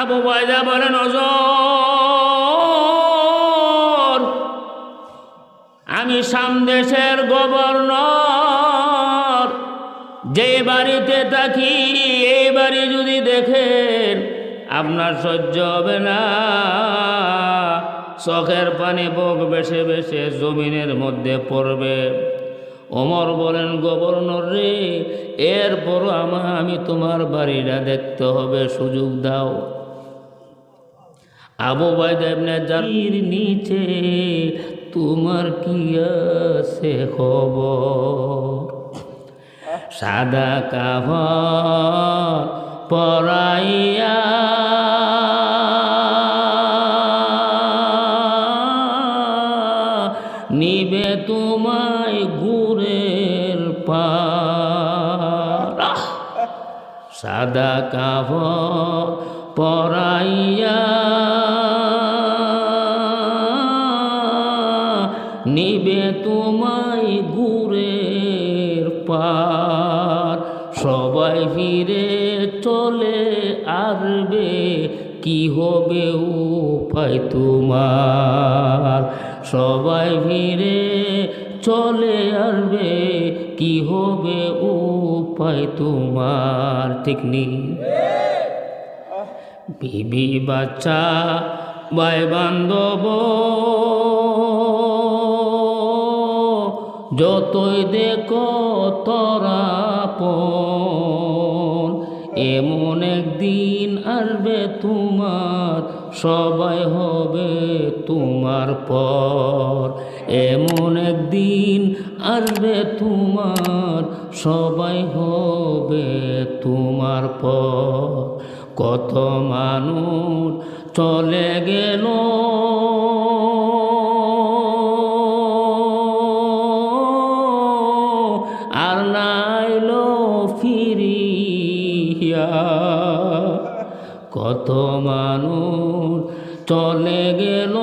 আবু বাইদা বলেন অজর আমি সামদেশের গভর্নর। যে বাড়িতে থাকি এই বাড়ি যদি দেখেন, আপনার সহ্য হবে না। চোখের পানি বুক বেশে বেশে জমিনের মধ্যে পড়বে। অমর বলেন, গভর্নর রে, এরপরও আমার আমি তোমার বাড়িটা দেখতে হবে, সুযোগ দাও। আবু জারির নিচে, তোমার কি আছে খবর? সাদা কাপড় পরাইয়া নিবে তোমায় গুরের সাদা কাপড় পরাইয়া কি হবে উপায় তোমার? সবাই ভিড়ে চলে আসবে, কি হবে উপায় তোমার? ঠিক নেই বিবি বাচ্চা, ভাই বান্ধব, যতই দেখো তোরা পন এমন একদিন আসবে তোমার, সবাই হবে তোমার পর। এমন একদিন আসবে তোমার, সবাই হবে তোমার পর। কত মানুষ চলে গেল। মানুষ চলে গেল।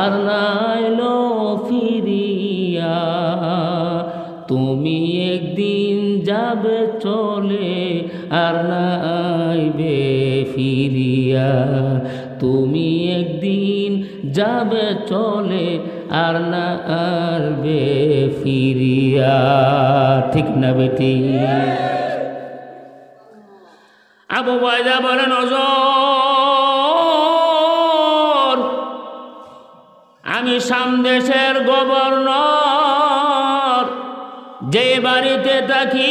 আর নাইল ফিরিয়া তুমি একদিন যাবে চলে, আর নাইবে ফিরিয়া তুমি একদিন যাবে চলে, আর না আসবে ফিরিয়া ঠিক না বেটি? আবু বাইদা বলেন অজর আমি সামদেশের গভর্নর। যে বাড়িতে থাকি,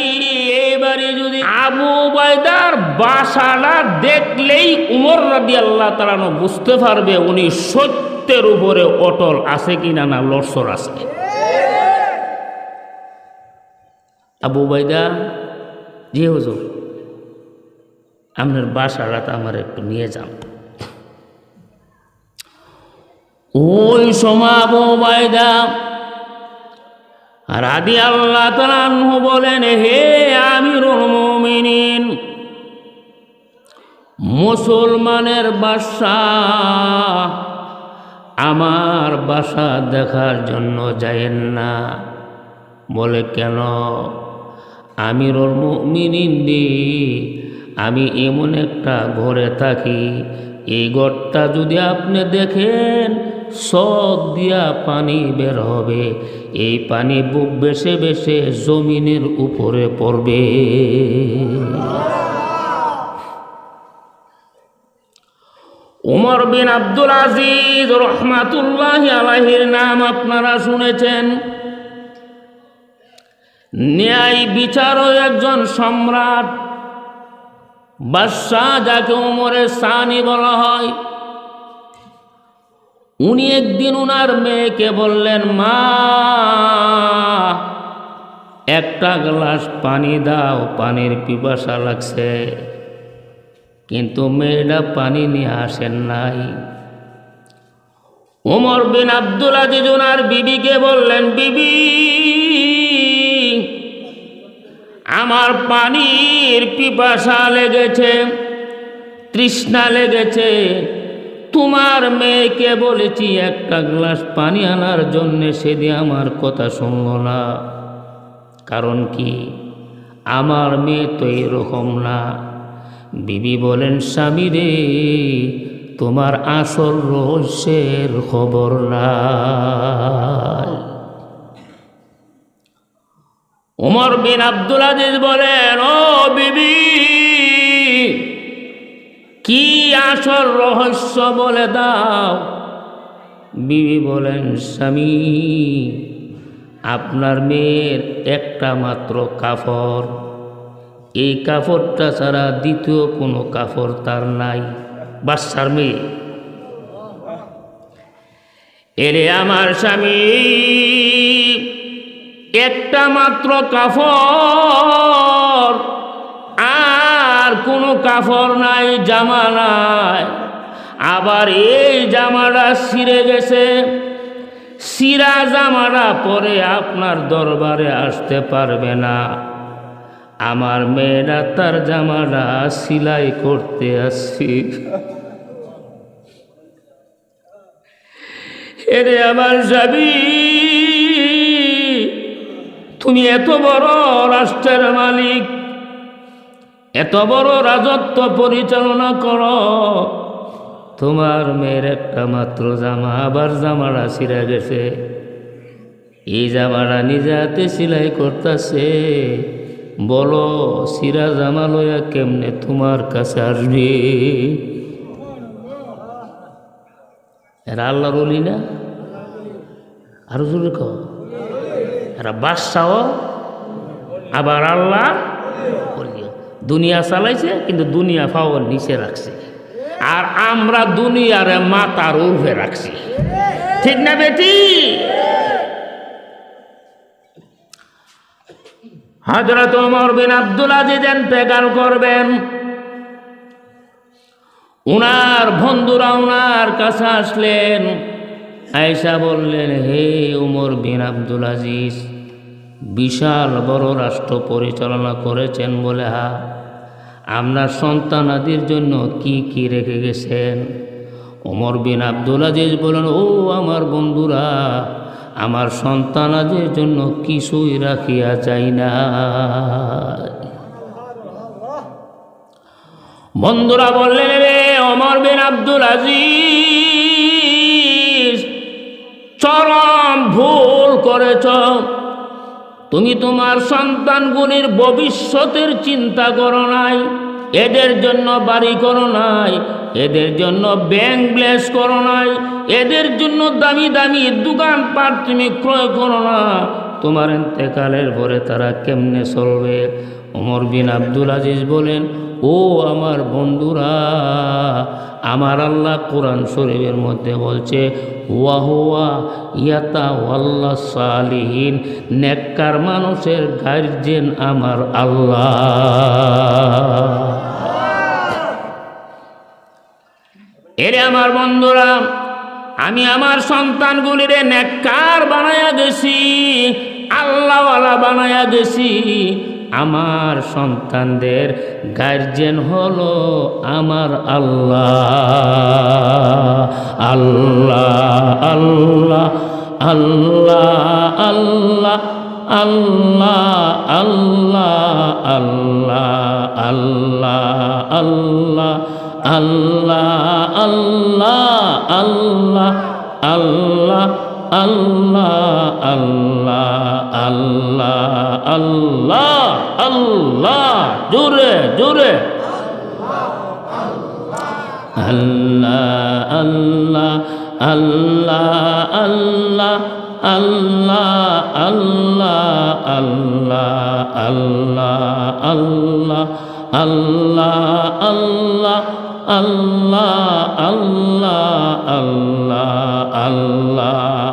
এই বাড়ি যদি আবু বাইদার বাসাটা দেখলেই উমর রাদি আল্লাহ তালানো বুঝতে পারবে উনি সত্যের উপরে অটল আছে কিনা না লড়সর আছে। আবু বাইদা জি হুজুর। আপনার বাসাটা আমার একটু নিয়ে যান। ওই সমাবো বাইদা রাদি আল্লাহ তালাহ বলেন, হে আমিরুল মুমিনিন, মুসলমানের বাসা আমার বাসা দেখার জন্য যায়েন না। বলে, কেন? আমিরুল মুমিনিন দি আমি এমন একটা ঘরে থাকি, এই ঘরটা যদি আপনি দেখেন, সব দিয়া পানি বের হবে। এই পানি বুক বেসে বেসে জমিনের উপরে পড়বে। উমর বিন আব্দুল আজিজ রহমাতুল্লাহ আলাহির নাম আপনারা শুনেছেন। ন্যায় বিচারও একজন সম্রাট বাদশাহ যাকে উমরের সানি বলা হয়, উনি একদিন উনার মেয়েকে বললেন, মা, একটা গ্লাস পানি দাও, পানির পিপাসা লাগছে। কিন্তু মেয়েটা পানি নিয়ে আসেন নাই। ওমর বিন আব্দুল আজিজ ওনার বিবিকে বললেন, বিবি আমার পানির পিপাসা লেগেছে, তৃষ্ণা লেগেছে। তোমার মেয়েকে বলেছি, একটা গ্লাস পানি আনার জন্যে সেদিন আমার কথা শুনল না। কারণ কি? আমার মেয়ে তো এরকম না। বিবি বলেন, স্বামী রে, তোমার আসল রহস্যের খবর নাই ওমর বিন আব্দুল আজিজ বলেন, ও বিবি, কি আসল রহস্য বলে দাও? বিবি বলেন, স্বামী, আপনার মেয়ের একটা মাত্র কাপড় এই কাপড়টা ছাড়া দ্বিতীয় কোনো কাপড় তার নাই। বাচ্চার মেয়ে, এরে আমার স্বামী একটা মাত্র কাপড় আর কোনো কাপড় নাই জামা নাই আবার এই জামাটা ছিঁড়ে গেছে। সিরা জামাটা পরে আপনার দরবারে আসতে পারবে না। আমার মেয়েরা তার জামাটা সিলাই করতে আসছি। এরে আমার যাবি তুমি এত বড় রাষ্ট্রের মালিক, এত বড় রাজত্ব পরিচালনা করো। তোমার মেয়ের একটা মাত্র জামা, আবার জামাটা ছিঁড়ে গেছে। এই জামাটা নিজে হাতে সেলাই করতেছে। বলো সিরা জামা লইয়া কেমনে তোমার কাছে আসবে? এরা আল্লাহর না? আরও জোরে কহ এরা বাদশাহ আবার আল্লাহ দুনিয়া চালাইছে, কিন্তু দুনিয়া পাওয়ার নিচে রাখছে। আর আমরা দুনিয়ারে মাতার উর্ফে রাখছি। ঠিক না বেটি? হজরত ওমর বিন আব্দুল আজিজ ইন্তেকাল করবেন। উনার বন্ধুরা উনার কাছে আসলেন। আয়সা বললেন, হে উমর বিন আব্দুল আজিজ, বিশাল বড় রাষ্ট্র পরিচালনা করেছেন বলে, হা, আপনার সন্তানাদির জন্য কি কি রেখে গেছেন? ওমর বিন আব্দুল আজিজ বলেন ও আমার বন্ধুরা, আমার সন্তানাদের জন্য কিছুই রাখিয়া যাই না। বন্ধুরা বললেন, রে অমর বিন আব্দুল আজিজ চরম ভুল করেছ। তুমি তোমার সন্তানগুলির ভবিষ্যতের চিন্তা করো নাই, এদের জন্য বাড়ি করো নাই, এদের জন্য ব্যাংক ব্লেস করো নাই, এদের জন্য দামি দামি দোকানপাট তুমি ক্রয় করো না। তোমার এতেকালের পরে তারা কেমনে চলবে? ওমর বিন আব্দুল আজিজ বলেন, ও আমার বন্ধুরা, আমার আল্লাহ কোরআন শরীফের মধ্যে বলছে ওয়াহুয়া ইয়াতা ওয়াল্লা সালিহীন, নেককার মানুষের গার্জেন আমার আল্লাহ। এরে আমার বন্ধুরা, আমি আমার সন্তানগুলিরে নেককার বানায়া গেছি, আল্লাহওয়ালা বানায়া গেছি আমার সন্তানদের গার্জেন হলো আমার আল্লাহ আল্লাহ আল্লাহ আল্লাহ আল্লাহ আল্লাহ আল্লাহ আল্লাহ আল্লাহ আল্লাহ আল্লাহ আল্লাহ আল্লাহ আল্লাহ আল্লাহ আল্লাহ আল্লাহ আল্লাহ আল্লাহ জোরে জোরে আল্লাহ আল্লাহ আল্লাহ আল্লাহ আল্লাহ আল্লাহ আল্লাহ আল্লাহ আল্লাহ আল্লাহ আল্লাহ আল্লাহ আল্লাহ আল্লাহ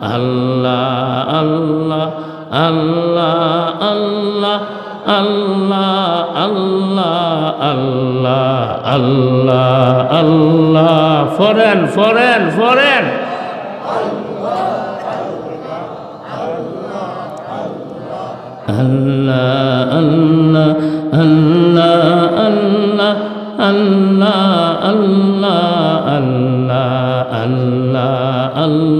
আল্লাহ আল্লাহ আল্লাহ আল্লাহ আল্লাহ আল্লাহ আল্লাহ আল্লাহ আল্লাহ ফরেন ফরেন ফরেন আল্লাহ আল্লাহ আল্লাহ আল্লাহ আল্লাহ আল্লাহ আল্লাহ আল্লাহ আল্লাহ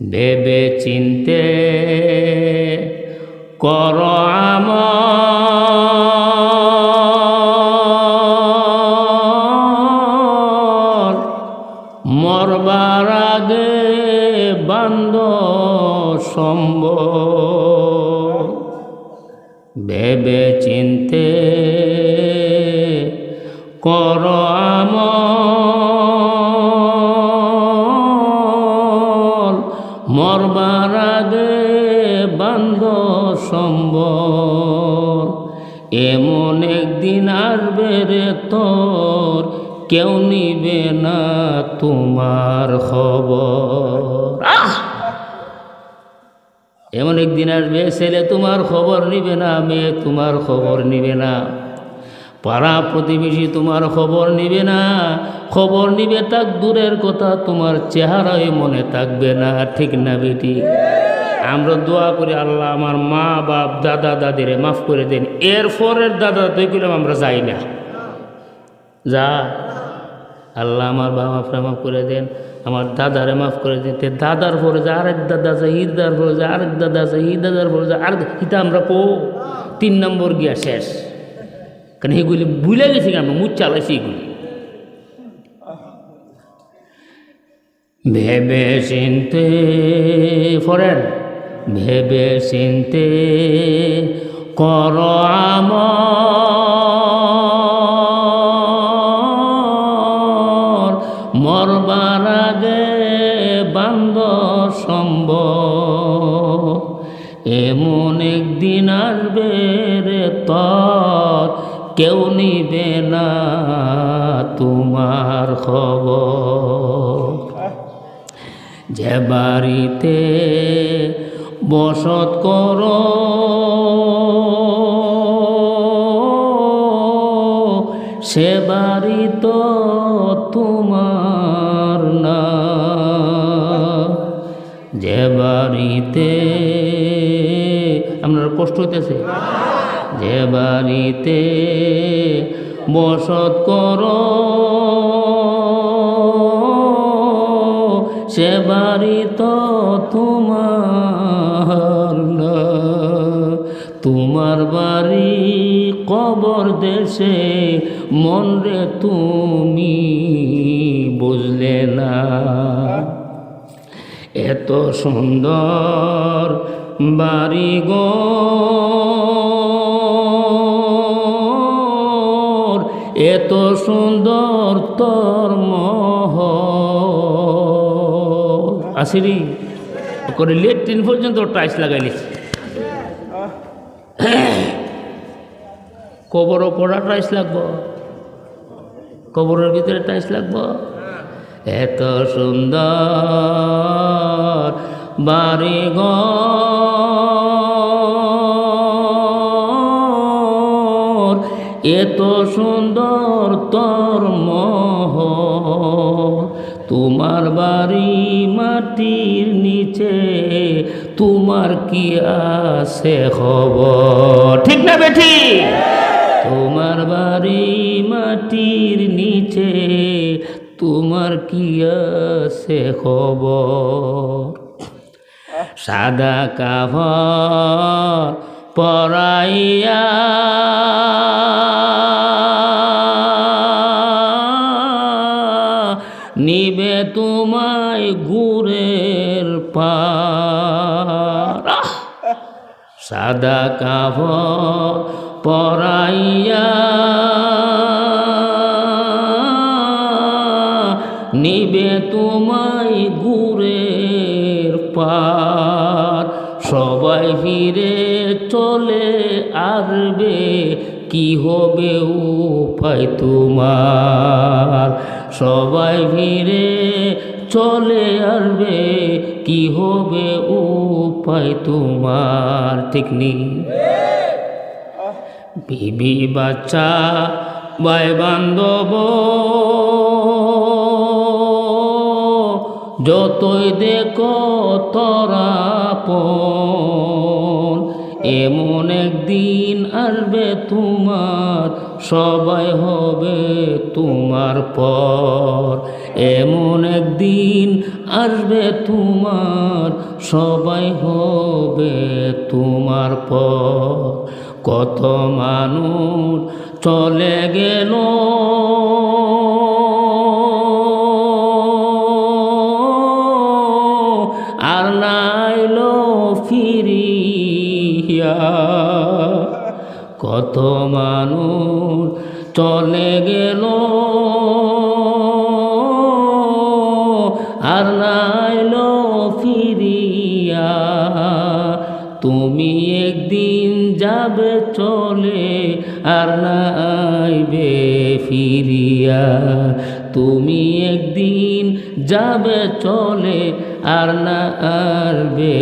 ভেবে চিনতে। কর আমল। মরবার আগে বান্দ সম্ভব ভেবে এমন একদিন আসবে রে তোর কেউ নিবে না তোমার খবর। এমন একদিন আসবে ছেলে তোমার খবর নিবে না মেয়ে তোমার খবর নিবে না। পাড়া প্রতিবেশী তোমার খবর নিবে না খবর নিবে তাক দূরের কথা তোমার চেহারাই মনে থাকবে না ঠিক না বেটি? আমরা দোয়া করি, আল্লাহ আমার মা, বাপ, দাদা, দাদিরে মাফ করে দেন। এর পরের দাদা তুই করলাম আমরা যাই না। যা। আল্লাহ আমার বাবা মাফরা মাফ করে দেন। আমার দাদারে মাফ করে দেন। তে দাদার পরে যে, আরেক দাদা আছে হির দাদার পরে যে, আরেক দাদা আছে হি দাদার পরে যা, আরেক হিতা আমরা কো। তিন নম্বর গিয়া শেষ। কারণ এগুলি বুলে গেছি আমরা, মুখ চালাইছি এগুলি। ভেবে চিনতে ফরেন ভেবে চিনতে কর আমল। মরবার আগে বান্দ সম্ভব এমন একদিন আসবে রে তর, কেউ নিবে না তোমার খবর। যে বাড়িতে বসত করো। সে বাড়ি তো তোমার না। যে বাড়িতে আপনার কষ্ট হইতেছে? যে বাড়িতে বসত করো। সে বাড়ি তো তোমার বাড়ি কবর দেশে, মন রে তুমি বুঝলে না। এত সুন্দর বাড়ি গো। এত সুন্দর তোর মহ আসিরি করে লেট্রিন পর্যন্ত টাইস লাগাইলিস কবরও পড়া টাইস লাগব। কবরের ভিতরে টাইস লাগব। এত সুন্দর বাড়ি ঘর এত সুন্দর তোর মহ তোমার বাড়ি মাটির নিচে তোমার কি আছে খবর? ঠিক না বেঠি? তোমার বাড়ি মাটির নিচে, তোমার কি আছে খবর? সাদা কাপড় পরাইয়া নিবে তোমায় পার। আহ! সাদা কাপড় পরাইয়া নিবে তোমায় গুরের পার। সবাই ফিরে চলে আসবে, কি হবে উপায় তোমার? সবাই ফিরে চলে আসবে, কি হবে উপায় তোমার ঠিক নেই। বিবি বাচ্চা, ভাই বান্ধব, যতই দেখো তোরা পন এমন একদিন আসবে তোমার, সবাই হবে তোমার পর। এমন একদিন আসবে তোমার, সবাই হবে তোমার পর। কত মানুষ চলে গেল কত মানুষ চলে গেল। আর নাইল ফিরিয়া তুমি একদিন যাবে চলে, আর নাইবে ফিরিয়া তুমি একদিন যাবে চলে, আর না আসবে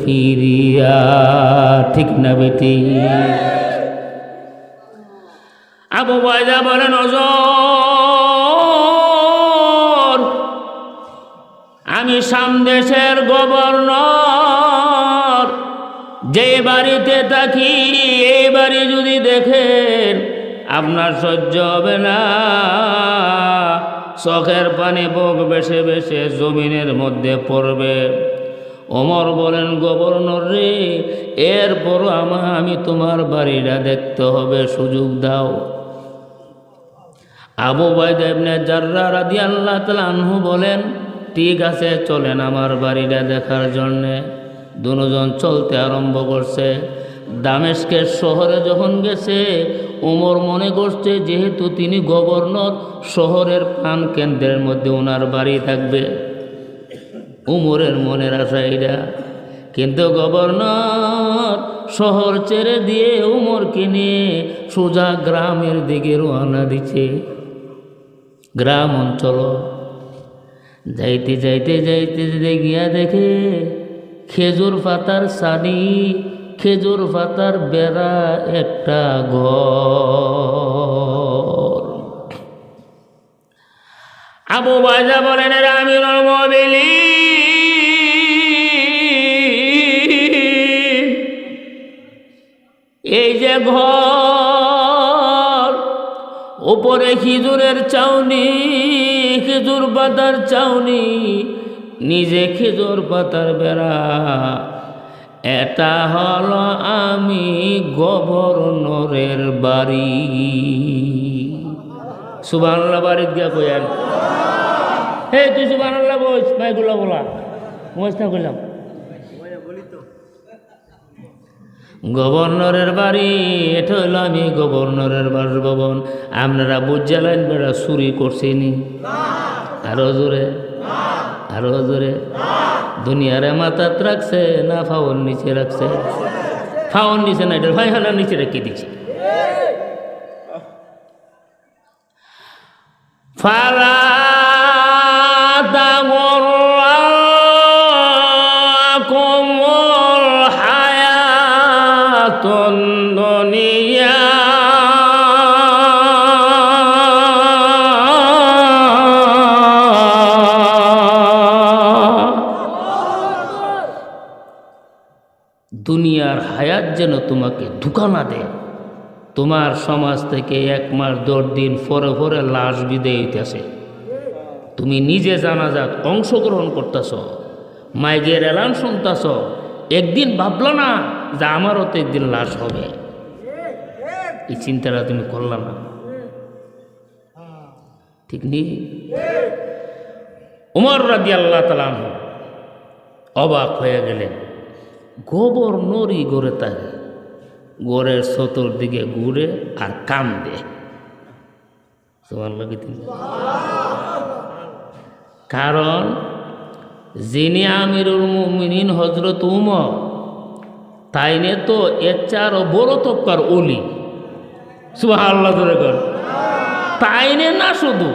ফিরিয়া ঠিক না বেটি? আবু বাজা বলে, নজর, আমি সামদেশের গভর্নর। যে বাড়িতে থাকি, এই বাড়ি যদি দেখেন, আপনার সহ্য হবে না। চোখের পানি বুক বেসে বেসে জমিনের মধ্যে পড়বে। অমর বলেন, গভর্নর রে, এরপরও আমা, আমি তোমার বাড়িটা দেখতে হবে, সুযোগ দাও। আবু বাইদ ইবনে জাররা রাদিয়াল্লাহু তাআলা আনহু বলেন, ঠিক আছে, চলেন আমার বাড়িটা দেখার জন্যে। দুজন চলতে আরম্ভ করছে। দামেস্কের শহরে যখন গেছে ওমর মনে করছে যেহেতু তিনি গভর্নর, শহরের প্রাণ কেন্দ্রের মধ্যে ওনার বাড়ি থাকবে। উমরের মনের আশা এটা কিন্তু গভর্নর শহর ছেড়ে দিয়ে উমরকে নিয়ে সোজা গ্রামের দিকে রওনা দিচ্ছে। গ্রাম অঞ্চল। যাইতে যাইতে যাইতে যাইতে গিয়া দেখে খেজুর পাতার সানি, খেজুর পাতার বেড়া একটা ঘর। আবু বাজা বলেন আমির মবিলি এই যে ঘর ওপরে খেজুরের চাউনি, খেজুর পাতার চাউনি, নিজে খেজুর পাতার বেড়া। এটা হল আমি গভর্নরের বাড়ি। সুবানাল্লাহ বাড়ির দিয়া কইয়ান হে তুই সুবানাল্লাহ বস, ভাইগুলো বলা। মস্তা কইলাম গভর্নরের বাড়ি এটা হইল আমি গভর্নরের বাসভবন। আপনারা বুঝালেন বেড়া চুরি করছেনি আরও জোরে আরও জোরে। দুনিয়ারে মাথাত রাখছে না ফাওয়ার নিচে রাখছে? ফাওয়ার নিচে না এটা ভাই হালার নিচে রেখে দিচ্ছে ফালা দুনিয়ার হায়াত যেন তোমাকে ধোকা না দেয়। তোমার সমাজ থেকে এক মাস দশ দিন পরে পরে লাশ বিদে হইতেছে। তুমি নিজে জানাজাত অংশগ্রহণ করতেছ, মাইগের এলান শুনতেছ, একদিন ভাবলো না যে আমারও তো একদিন লাশ হবে। এই চিন্তাটা তুমি করলা না। ঠিক নেই? উমর রাদি আল্লাহ তালাম অবাক হয়ে গেলেন। গোবর্নরই গড়ে থাকে গোরের দিকে ঘুরে আর কান্দে। কি তিনি? কারণ যিনি আমিরুল মুমিনিন হজরত উমর তাইনে তো এর চারও বড় তপ্পার অলি। সুবাহ আল্লাহ ধরে কর। তাইনে না শুধু,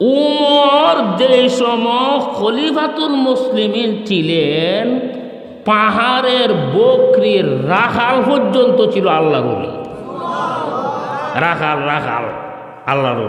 উমর যে সময় খলিফাতুল মুসলিমিন ছিলেন পাহাড়ের বকরির রাখাল পর্যন্ত ছিল আল্লাহর রাখাল রাখাল আল্লাহর